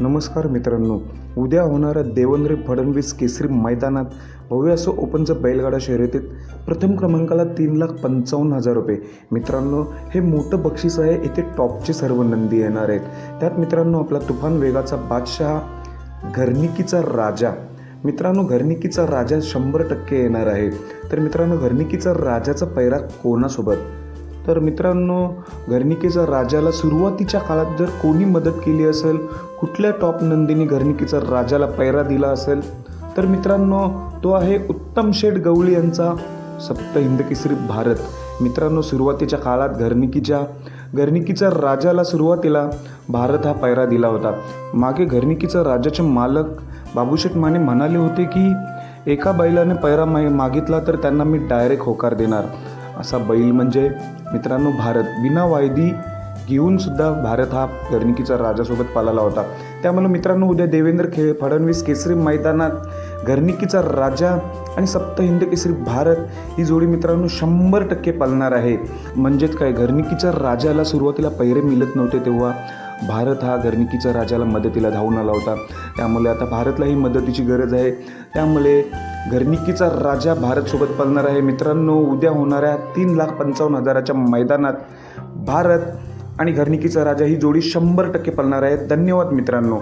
नमस्कार मित्रांनो. उद्या होणाऱ्या देवेंद्र फडणवीस केसरी मैदानात भव्य असं ओपनचं बैलगाडा शर्यतीत प्रथम क्रमांकाला तीन लाख पंचावन्न हजार रुपये. मित्रांनो हे मोठं बक्षीस आहे. इथे टॉपचे सर्व नंदी येणार आहेत. त्यात मित्रांनो आपला तुफान वेगाचा बादशाह घरनिकीचा राजा. मित्रांनो घरनिकीचा राजा शंभर टक्के येणार आहे. तर मित्रांनो घरनिकीचा राजाचा पैरा कोणासोबत? तर मित्रांनो घरनिकेचा राजाला सुरुवातीच्या काळात जर कोणी मदत केली असेल कुठल्या टॉप नंदीने घरनिकेचा राजाला पैरा दिला असेल तर मित्रांनो तो आहे उत्तम शेठ गवळी यांचा सप्त हिंदकेसरी भारत. मित्रांनो सुरुवातीच्या काळात घरनिकीच्या घरनिकीच्या राजाला सुरुवातीला भारत हा पैरा दिला होता. मागे घरनिकीचा राजाचे मालक बाबूशेठ माने म्हणाले होते की एका बैलाने पैरा मागितला तर त्यांना मी डायरेक्ट होकार देणार. असा बैल म्हणजे मित्रांनो भारत. बिना वायदी घेऊनसुद्धा भारत हा घरनिकीचा राजासोबत पालाला होता. त्यामुळे मित्रांनो उद्या देवेंद्र खे फडणवीस केसरी मैदानात घरणिकीचा राजा आणि सप्त हिंद केसरी भारत ही जोडी मित्रांनो शंभर टक्के पालणार आहे. म्हणजेच काय? घरणिकीच्या राजाला सुरुवातीला पैरे मिळत नव्हते तेव्हा भारत हा गर्निकीचा राजाला मदतीला धावून आला होता. त्यामुळे आता भारतलाही मदतीची गरज आहे. त्यामुळे घरनिकीचा राजा भारतसोबत पळणार आहे. मित्रांनो उद्या होणाऱ्या तीन लाख पंचावन्न हजाराच्या मैदानात भारत आणि घरनिकीचा राजा ही जोडी शंभर टक्के पळणार आहे. धन्यवाद मित्रांनो.